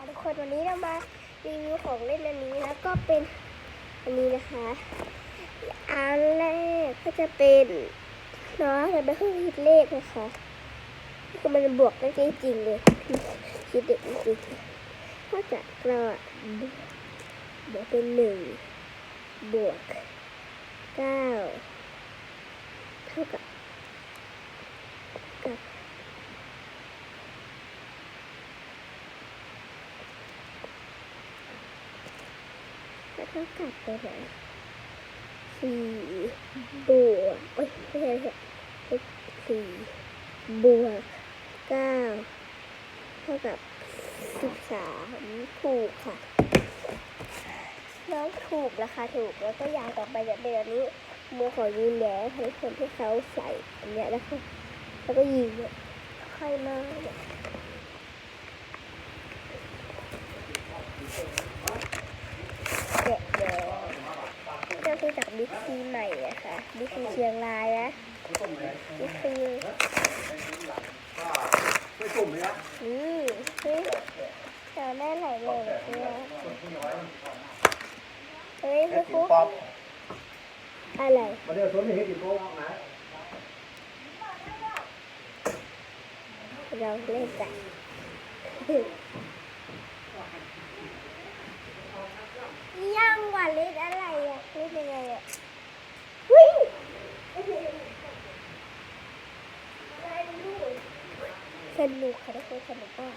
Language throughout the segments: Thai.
ค่ะทุกคนวันนี้เรามารีวิวของเล่นอันนี้แล้วก็เป็นอันนี้นะคะอันแรกก็จะเป็นเนาะจะเป็นเครื่องคิดเลขนะคะคือมันบวกได้จริงๆเลยคิดเด็กจริงๆนอกจากเราอะบวกเป็นหนึ่งบวกเก้าเท่ากับ แล้วก็กลับไปไหนสี่บวกโอ้ยไม่ใช่ไม่ใช่เลขสี่บวกเก้าเท่ากับสิบสามถูกค่ะ น้องถูกราคาถูกแล้วก็อย่างต่อไปจะเป็นอันนี้มือของยีแหนให้คนที่เขาใส่อันเนี้ยนะคะแล้วก็ยิงเนี่ยค่อยมากะแดง ก็คือจากบิ๊กซีใหม่อะค่ะบิ๊กซีเชียงรายนะบิ๊กซีไม่ตุ่มเฮ้ยจอแม่ไหลเลยเนี่ยเฮ้ยเฮ็พี่ดกิฟุนกป๊อปอะไรมาเดี๋ยวสวนนี่เฮ็ดกินโป๊ะนะเราเล่นกันย่างหวานเล่นอะไรอะ เล่นยังไงอะวิ่งสนุกค่ะทุกคนสนุกมาก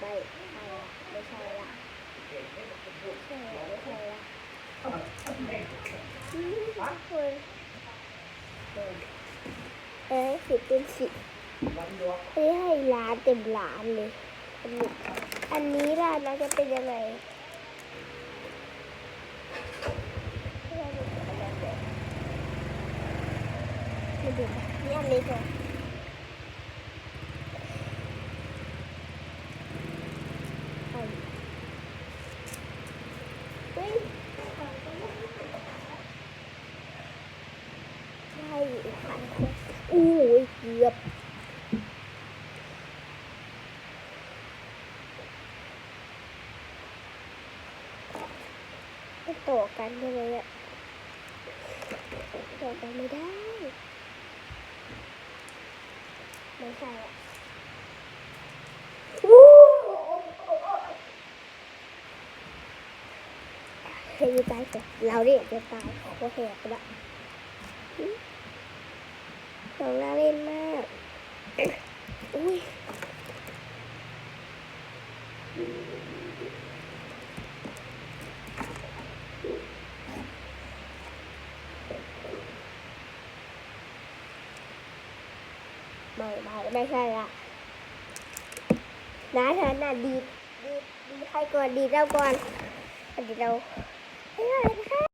ไม่ไม่ใช่ละไม่ใช่ละไม่ใช่ละอืมทุกคนเอ้ยสิบเป็นสิบเฮ้ยให้ร้านเต็มร้านเลย สนุกอันนี้ร้านะจะเป็นยังไงมาดูนี่อันเล็กเหรอเอาเฮ้ยได้อีกพันคนอู้ยเกือบ ต่อกันใช่ไหมอะต่อกันไม่ได้ไม่ใช่อะวู้เฮ้ยตายก่อนเราเนี่ยจะตายโคตรแหกไปละของเราเล่นมากอุ้ย ไม่ไม่ไม่ใช่ละนะเธอน่ะดีดดีดดีใครก่อนดีดเราก่อนดีดเราไม่ได้ไม่